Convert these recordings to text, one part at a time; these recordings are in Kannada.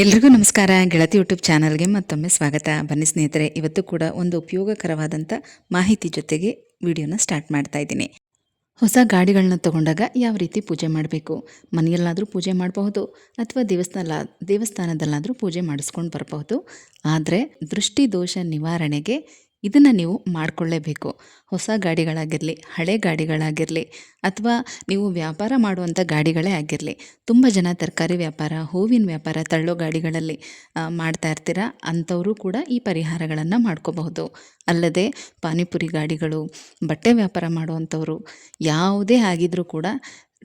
ಎಲ್ರಿಗೂ ನಮಸ್ಕಾರ. ಗೆಳತಿ ಯೂಟ್ಯೂಬ್ ಚಾನಲ್ಗೆ ಮತ್ತೊಮ್ಮೆ ಸ್ವಾಗತ. ಬನ್ನಿ ಸ್ನೇಹಿತರೆ, ಇವತ್ತು ಕೂಡ ಒಂದು ಉಪಯೋಗಕರವಾದಂಥ ಮಾಹಿತಿ ಜೊತೆಗೆ ವಿಡಿಯೋನ ಸ್ಟಾರ್ಟ್ ಮಾಡ್ತಾ ಇದ್ದೀನಿ. ಹೊಸ ಗಾಡಿಗಳನ್ನ ತಗೊಂಡಾಗ ಯಾವ ರೀತಿ ಪೂಜೆ ಮಾಡಬೇಕು? ಮನೆಯಲ್ಲಾದರೂ ಪೂಜೆ ಮಾಡಬಹುದು ಅಥವಾ ದೇವಸ್ಥಾನ ದೇವಸ್ಥಾನದಲ್ಲಾದರೂ ಪೂಜೆ ಮಾಡಿಸ್ಕೊಂಡು ಬರಬಹುದು. ಆದರೆ ದೃಷ್ಟಿದೋಷ ನಿವಾರಣೆಗೆ ಇದನ್ನು ನೀವು ಮಾಡಿಕೊಳ್ಳೇಬೇಕು. ಹೊಸ ಗಾಡಿಗಳಾಗಿರಲಿ, ಹಳೆ ಗಾಡಿಗಳಾಗಿರಲಿ, ಅಥವಾ ನೀವು ವ್ಯಾಪಾರ ಮಾಡುವಂಥ ಗಾಡಿಗಳೇ ಆಗಿರಲಿ, ತುಂಬ ಜನ ತರಕಾರಿ ವ್ಯಾಪಾರ, ಹೂವಿನ ವ್ಯಾಪಾರ, ತಳ್ಳೋ ಗಾಡಿಗಳಲ್ಲಿ ಮಾಡ್ತಾ ಇರ್ತೀರ? ಅಂಥವರು ಕೂಡ ಈ ಪರಿಹಾರಗಳನ್ನು ಮಾಡ್ಕೋಬಹುದು. ಅಲ್ಲದೆ ಪಾನಿಪುರಿ ಗಾಡಿಗಳು, ಬಟ್ಟೆ ವ್ಯಾಪಾರ ಮಾಡುವಂಥವರು ಯಾವುದೇ ಆಗಿದ್ರೂ ಕೂಡ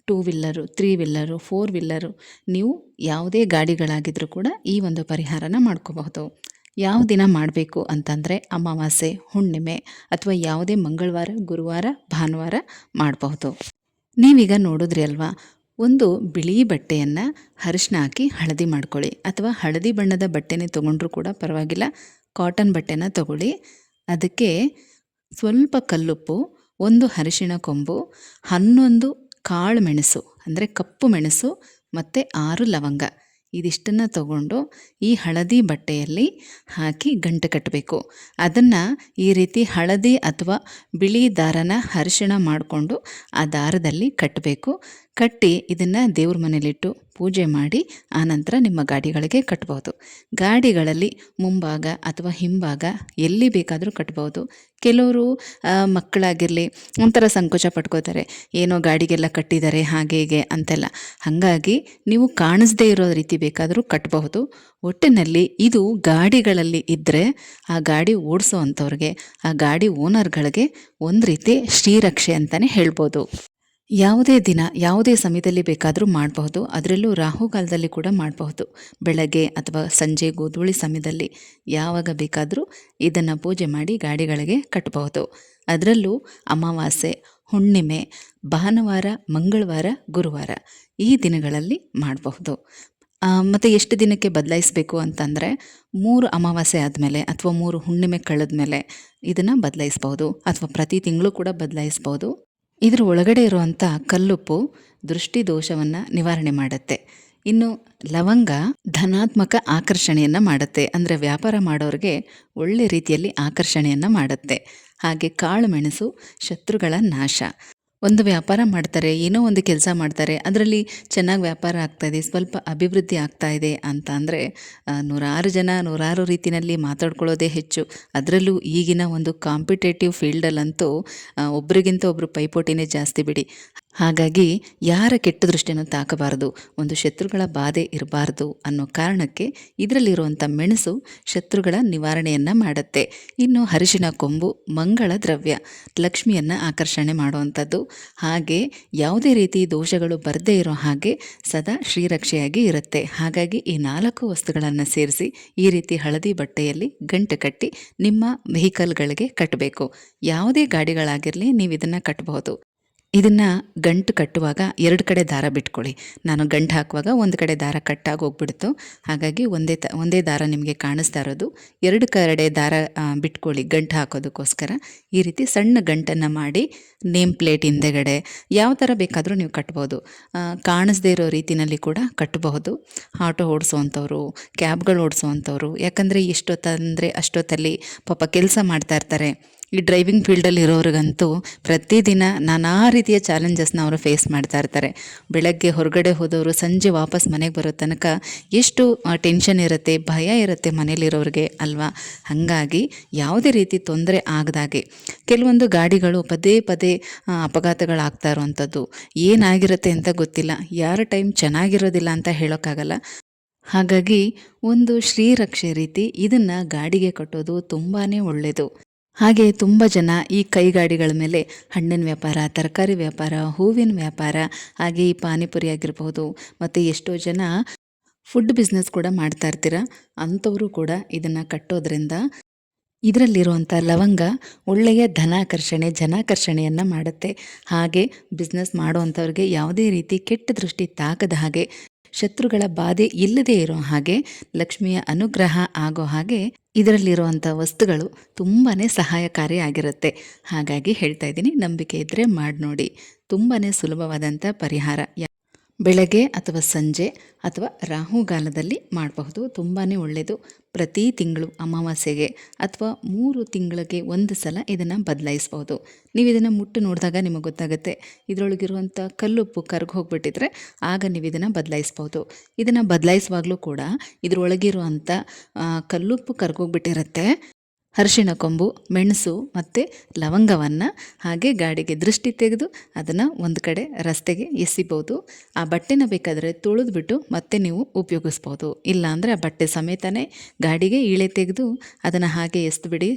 two wheeler three wheeler four wheeler ನೀವು ಯಾವುದೇ ಗಾಡಿಗಳಾಗಿದ್ದರೂ ಕೂಡ ಈ ಒಂದು ಪರಿಹಾರನ ಮಾಡ್ಕೋಬಹುದು. ಯಾವ ದಿನ ಮಾಡಬೇಕು ಅಂತಂದರೆ ಅಮಾವಾಸ್ಯೆ, ಹುಣ್ಣಿಮೆ ಅಥವಾ ಯಾವುದೇ ಮಂಗಳವಾರ, ಗುರುವಾರ, ಭಾನುವಾರ ಮಾಡಬಹುದು. ನೀವೀಗ ನೋಡಿದ್ರಿ ಅಲ್ವಾ? ಒಂದು ಬಿಳಿ ಬಟ್ಟೆಯನ್ನು ಅರಿಶಿನ ಹಾಕಿ ಹಳದಿ ಮಾಡ್ಕೊಳ್ಳಿ ಅಥವಾ ಹಳದಿ ಬಣ್ಣದ ಬಟ್ಟೆನೇ ತೊಗೊಂಡ್ರೂ ಕೂಡ ಪರವಾಗಿಲ್ಲ. ಕಾಟನ್ ಬಟ್ಟೆನ ತಗೊಳ್ಳಿ. ಅದಕ್ಕೆ ಸ್ವಲ್ಪ ಕಲ್ಲುಪ್ಪು, ಒಂದು ಅರಿಶಿಣ ಕೊಂಬು, ಹನ್ನೊಂದು ಕಾಳು ಮೆಣಸು ಅಂದರೆ ಕಪ್ಪು ಮೆಣಸು ಮತ್ತು ಆರು ಲವಂಗ. ಇದಿಷ್ಟನ್ನು ತಗೊಂಡು ಈ ಹಳದಿ ಬಟ್ಟೆಯಲ್ಲಿ ಹಾಕಿ ಗಂಟು ಕಟ್ಟಬೇಕು. ಅದನ್ನು ಈ ರೀತಿ ಹಳದಿ ಅಥವಾ ಬಿಳಿ ದಾರನ ಅರಿಶಿಣ ಮಾಡಿಕೊಂಡು ಆ ದಾರದಲ್ಲಿ ಕಟ್ಟಬೇಕು. ಕಟ್ಟಿ ಇದನ್ನು ದೇವ್ರ ಮನೇಲಿಟ್ಟು ಪೂಜೆ ಮಾಡಿ ಆನಂತರ ನಿಮ್ಮ ಗಾಡಿಗಳಿಗೆ ಕಟ್ಬೋದು. ಗಾಡಿಗಳಲ್ಲಿ ಮುಂಭಾಗ ಅಥವಾ ಹಿಂಭಾಗ ಎಲ್ಲಿ ಬೇಕಾದರೂ ಕಟ್ಬೋದು. ಕೆಲವರು ಮಕ್ಕಳಾಗಿರಲಿ ಒಂಥರ ಸಂಕೋಚ ಪಟ್ಕೋತಾರೆ. ಏನೋ ಗಾಡಿಗೆಲ್ಲ ಕಟ್ಟಿದ್ದಾರೆ, ಹಾಗೆ, ಹೀಗೆ ಅಂತೆಲ್ಲ. ಹಾಗಾಗಿ ನೀವು ಕಾಣಿಸ್ದೇ ಇರೋ ರೀತಿ ಬೇಕಾದರೂ ಕಟ್ಟಬಹುದು ಒಟ್ಟಿನಲ್ಲಿ ಇದು ಗಾಡಿಗಳಲ್ಲಿ ಇದ್ದರೆ ಆ ಗಾಡಿ ಓಡಿಸೋ ಅಂಥವ್ರಿಗೆ, ಆ ಗಾಡಿ ಓನರ್ಗಳಿಗೆ ಒಂದು ರೀತಿ ಶ್ರೀರಕ್ಷೆ ಅಂತಲೇ ಹೇಳ್ಬೋದು. ಯಾವುದೇ ದಿನ, ಯಾವುದೇ ಸಮಯದಲ್ಲಿ ಬೇಕಾದರೂ ಮಾಡಬಹುದು. ಅದರಲ್ಲೂ ರಾಹುಕಾಲದಲ್ಲಿ ಕೂಡ ಮಾಡಬಹುದು. ಬೆಳಗ್ಗೆ ಅಥವಾ ಸಂಜೆ ಗೋಧೂಳಿ ಸಮಯದಲ್ಲಿ ಯಾವಾಗ ಬೇಕಾದರೂ ಇದನ್ನು ಪೂಜೆ ಮಾಡಿ ಗಾಡಿಗಳಿಗೆ ಕಟ್ಟಬಹುದು. ಅದರಲ್ಲೂ ಅಮಾವಾಸ್ಯೆ, ಹುಣ್ಣಿಮೆ, ಭಾನುವಾರ, ಮಂಗಳವಾರ, ಗುರುವಾರ ಈ ದಿನಗಳಲ್ಲಿ ಮಾಡಬಹುದು. ಮತ್ತು ಎಷ್ಟು ದಿನಕ್ಕೆ ಬದಲಾಯಿಸಬೇಕು ಅಂತಂದರೆ ಮೂರು ಅಮಾವಾಸ್ಯೆ ಆದಮೇಲೆ ಅಥವಾ ಮೂರು ಹುಣ್ಣಿಮೆ ಕಳೆದ ಮೇಲೆ ಇದನ್ನು ಬದಲಾಯಿಸ್ಬೋದು ಅಥವಾ ಪ್ರತಿ ತಿಂಗಳು ಕೂಡ ಬದಲಾಯಿಸ್ಬೋದು ಇದ್ರ ಒಳಗಡೆ ಇರುವಂಥ ಕಲ್ಲುಪ್ಪು ದೃಷ್ಟಿ ದೋಷವನ್ನು ನಿವಾರಣೆ ಮಾಡುತ್ತೆ. ಇನ್ನು ಲವಂಗ ಧನಾತ್ಮಕ ಆಕರ್ಷಣೆಯನ್ನು ಮಾಡುತ್ತೆ. ಅಂದರೆ ವ್ಯಾಪಾರ ಮಾಡೋರಿಗೆ ಒಳ್ಳೆ ರೀತಿಯಲ್ಲಿ ಆಕರ್ಷಣೆಯನ್ನು ಮಾಡುತ್ತೆ. ಹಾಗೆ ಕಾಳು ಮೆಣಸು ಶತ್ರುಗಳ ನಾಶ. ಒಂದು ವ್ಯಾಪಾರ ಮಾಡ್ತಾರೆ, ಏನೋ ಒಂದು ಕೆಲಸ ಮಾಡ್ತಾರೆ, ಅದರಲ್ಲಿ ಚೆನ್ನಾಗಿ ವ್ಯಾಪಾರ ಆಗ್ತಾ ಇದೆ, ಸ್ವಲ್ಪ ಅಭಿವೃದ್ಧಿ ಆಗ್ತಾ ಇದೆ ಅಂತ ಅಂದರೆ ನೂರಾರು ಜನ ನೂರಾರು ರೀತಿಯಲ್ಲಿ ಮಾತಾಡ್ಕೊಳ್ಳೋದೇ ಹೆಚ್ಚು. ಅದರಲ್ಲೂ ಈಗಿನ ಒಂದು ಕಾಂಪಿಟೇಟಿವ್ ಫೀಲ್ಡಲ್ಲಂತೂ ಒಬ್ರಿಗಿಂತ ಒಬ್ಬರು ಪೈಪೋಟಿನೇ ಜಾಸ್ತಿ ಬಿಡಿ. ಹಾಗಾಗಿ ಯಾರ ಕೆಟ್ಟ ದೃಷ್ಟಿಯನ್ನು ತಾಕಬಾರದು, ಒಂದು ಶತ್ರುಗಳ ಬಾಧೆ ಇರಬಾರ್ದು ಅನ್ನೋ ಕಾರಣಕ್ಕೆ ಇದರಲ್ಲಿರುವಂಥ ಮೆಣಸು ಶತ್ರುಗಳ ನಿವಾರಣೆಯನ್ನು ಮಾಡುತ್ತೆ. ಇನ್ನು ಹರಿಶಿನ ಕೊಂಬು, ಮಂಗಳ ದ್ರವ್ಯ ಲಕ್ಷ್ಮಿಯನ್ನು ಆಕರ್ಷಣೆ ಮಾಡುವಂಥದ್ದು ಹಾಗೆ ಯಾವುದೇ ರೀತಿ ದೋಷಗಳು ಬರದೇ ಇರೋ ಹಾಗೆ ಸದಾ ಶ್ರೀರಕ್ಷೆಯಾಗಿ ಇರುತ್ತೆ. ಹಾಗಾಗಿ ಈ ನಾಲ್ಕು ವಸ್ತುಗಳನ್ನು ಸೇರಿಸಿ ಈ ರೀತಿ ಹಳದಿ ಬಟ್ಟೆಯಲ್ಲಿ ಗಂಟು ಕಟ್ಟಿ ನಿಮ್ಮ ವೆಹಿಕಲ್ಗಳಿಗೆ ಕಟ್ಟಬೇಕು. ಯಾವುದೇ ಗಾಡಿಗಳಾಗಿರಲಿ ನೀವು ಇದನ್ನು ಕಟ್ಟಬಹುದು ಇದನ್ನು ಗಂಟು ಕಟ್ಟುವಾಗ ಎರಡು ಕಡೆ ದಾರ ಬಿಟ್ಕೊಳ್ಳಿ. ನಾನು ಗಂಟು ಹಾಕುವಾಗ ಒಂದು ಕಡೆ ದಾರ ಕಟ್ಟಾಗಿ ಹೋಗ್ಬಿಡ್ತು. ಹಾಗಾಗಿ ಒಂದೇ ತ, ಒಂದೇ ದಾರ ನಿಮಗೆ ಕಾಣಿಸ್ತಾ ಇರೋದು. ಎರಡು ಕಡೆ ದಾರ ಬಿಟ್ಕೊಳ್ಳಿ ಗಂಟು ಹಾಕೋದಕ್ಕೋಸ್ಕರ. ಈ ರೀತಿ ಸಣ್ಣ ಗಂಟನ್ನು ಮಾಡಿ ನೇಮ್ ಪ್ಲೇಟ್ ಹಿಂದೆಗಡೆ ಯಾವ ಥರ ಬೇಕಾದರೂ ನೀವು ಕಟ್ಬೋದು. ಕಾಣಿಸ್ದೇ ಇರೋ ರೀತಿಯಲ್ಲಿ ಕೂಡ ಕಟ್ಟಬಹುದು. ಆಟೋ ಓಡಿಸೋವಂಥವ್ರು ಕ್ಯಾಬ್ಗಳು ಓಡಿಸೋವಂಥವ್ರು ಯಾಕಂದರೆ ಎಷ್ಟೊತ್ತಂದರೆ ಅಷ್ಟೊತ್ತಲ್ಲಿ ಪಾಪ ಕೆಲಸ ಮಾಡ್ತಾ ಇರ್ತಾರೆ. ಈ ಡ್ರೈವಿಂಗ್ ಫೀಲ್ಡಲ್ಲಿ ಇರೋರಿಗಂತೂ ಪ್ರತಿದಿನ ನಾನಾ ರೀತಿಯ ಚಾಲೆಂಜಸ್ನ ಅವರು ಫೇಸ್ ಮಾಡ್ತಾ ಇರ್ತಾರೆ. ಬೆಳಗ್ಗೆ ಹೊರಗಡೆ ಹೋದವರು ಸಂಜೆ ವಾಪಸ್ ಮನೆಗೆ ಬರೋ ತನಕ ಎಷ್ಟು ಟೆನ್ಷನ್ ಇರುತ್ತೆ, ಭಯ ಇರುತ್ತೆ ಮನೇಲಿರೋರಿಗೆ ಅಲ್ವಾ? ಹಾಗಾಗಿ ಯಾವುದೇ ರೀತಿ ತೊಂದರೆ ಆಗದಾಗೆ ಕೆಲವೊಂದು ಗಾಡಿಗಳು ಪದೇ ಪದೇ ಅಪಘಾತಗಳಾಗ್ತಾ ಇರುವಂಥದ್ದು. ಏನಾಗಿರುತ್ತೆ ಅಂತ ಗೊತ್ತಿಲ್ಲ. ಯಾರ ಟೈಮ್ ಚೆನ್ನಾಗಿರೋದಿಲ್ಲ ಅಂತ ಹೇಳೋಕ್ಕಾಗಲ್ಲ. ಹಾಗಾಗಿ ಒಂದು ಶ್ರೀರಕ್ಷೆ ರೀತಿ ಇದನ್ನು ಗಾಡಿಗೆ ಕಟ್ಟೋದು ತುಂಬಾ ಒಳ್ಳೆಯದು ಹಾಗೆ ತುಂಬ ಜನ ಈ ಕೈಗಾಡಿಗಳ ಮೇಲೆ ಹಣ್ಣಿನ ವ್ಯಾಪಾರ, ತರಕಾರಿ ವ್ಯಾಪಾರ, ಹೂವಿನ ವ್ಯಾಪಾರ, ಹಾಗೆ ಈ ಪಾನಿಪುರಿ ಆಗಿರ್ಬೋದು ಮತ್ತು ಎಷ್ಟೋ ಜನ ಫುಡ್ ಬಿಸ್ನೆಸ್ ಕೂಡ ಮಾಡ್ತಾ ಇರ್ತೀರ. ಅಂಥವರು ಕೂಡ ಇದನ್ನು ಕಟ್ಟೋದ್ರಿಂದ ಇದರಲ್ಲಿರುವಂಥ ಲವಂಗ ಒಳ್ಳೆಯ ಧನಾಕರ್ಷಣೆ, ಜನಾಕರ್ಷಣೆಯನ್ನು ಮಾಡುತ್ತೆ. ಹಾಗೆ ಬಿಸ್ನೆಸ್ ಮಾಡುವಂಥವ್ರಿಗೆ ಯಾವುದೇ ರೀತಿ ಕೆಟ್ಟ ದೃಷ್ಟಿ ತಾಕದ ಹಾಗೆ ಶತ್ರುಗಳ ಬಾಧೆ ಇಲ್ಲದೇ ಇರೋ ಹಾಗೆ ಲಕ್ಷ್ಮಿಯ ಅನುಗ್ರಹ ಆಗೋ ಹಾಗೆ ಇದರಲ್ಲಿರುವಂಥ ವಸ್ತುಗಳು ತುಂಬಾ ಸಹಾಯಕಾರಿ ಆಗಿರುತ್ತೆ. ಹಾಗಾಗಿ ಹೇಳ್ತಾ ಇದ್ದೀನಿ, ನಂಬಿಕೆ ಇದ್ದರೆ ಮಾಡಿ ನೋಡಿ ತುಂಬಾ ಸುಲಭವಾದಂಥ ಪರಿಹಾರ. ಬೆಳಗ್ಗೆ ಅಥವಾ ಸಂಜೆ ಅಥವಾ ರಾಹುಗಾಲದಲ್ಲಿ ಮಾಡಬಹುದು. ತುಂಬಾ ಒಳ್ಳೆಯದು ಪ್ರತಿ ತಿಂಗಳು ಅಮಾವಾಸ್ಯೆಗೆ ಅಥವಾ ಮೂರು ತಿಂಗಳಿಗೆ ಒಂದು ಸಲ ಇದನ್ನು ಬದಲಾಯಿಸ್ಬೋದು ನೀವು ಇದನ್ನು ಮುಟ್ಟು ನೋಡಿದಾಗ ನಿಮಗೆ ಗೊತ್ತಾಗುತ್ತೆ. ಇದರೊಳಗಿರುವಂಥ ಕಲ್ಲುಪ್ಪು ಕರ್ಗಿ ಹೋಗಿಬಿಟ್ಟಿದ್ರೆ ಆಗ ನೀವು ಇದನ್ನು ಬದಲಾಯಿಸ್ಬೋದು ಇದನ್ನು ಬದಲಾಯಿಸುವಾಗಲೂ ಕೂಡ ಇದರೊಳಗಿರುವಂಥ ಕಲ್ಲುಪ್ಪು ಕರ್ಗೋಗ್ಬಿಟ್ಟಿರುತ್ತೆ ಅರಿಶಿಣ ಕೊಂಬು, ಮೆಣಸು ಮತ್ತು ಲವಂಗವನ್ನು ಹಾಗೆ ಗಾಡಿಗೆ ದೃಷ್ಟಿ ತೆಗೆದು ಅದನ್ನು ಒಂದು ಕಡೆ ರಸ್ತೆಗೆ ಎಸಿಬೋದು ಆ ಬಟ್ಟೆನ ಬೇಕಾದರೆ ತುಳಿದ್ಬಿಟ್ಟು ಮತ್ತೆ ನೀವು ಉಪಯೋಗಿಸ್ಬೋದು ಇಲ್ಲಾಂದರೆ ಆ ಬಟ್ಟೆ ಸಮೇತನೇ ಗಾಡಿಗೆ ಇಳೆ ತೆಗೆದು ಅದನ್ನು ಹಾಗೆ ಎಸ್ದುಬಿಡಿ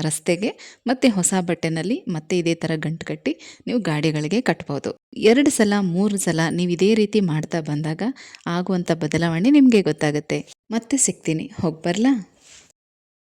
ರಸ್ತೆಗೆ ಮತ್ತು ಹೊಸ ಬಟ್ಟೆನಲ್ಲಿ ಮತ್ತೆ ಇದೇ ಥರ ಗಂಟು ಕಟ್ಟಿ ನೀವು ಗಾಡಿಗಳಿಗೆ ಕಟ್ಬೋದು ಎರಡು ಸಲ, ಮೂರು ಸಲ ನೀವು ಇದೇ ರೀತಿ ಮಾಡ್ತಾ ಬಂದಾಗ ಆಗುವಂಥ ಬದಲಾವಣೆ ನಿಮಗೆ ಗೊತ್ತಾಗುತ್ತೆ. ಮತ್ತೆ ಸಿಗ್ತೀನಿ. ಹೋಗಿ ಬರಲಾ?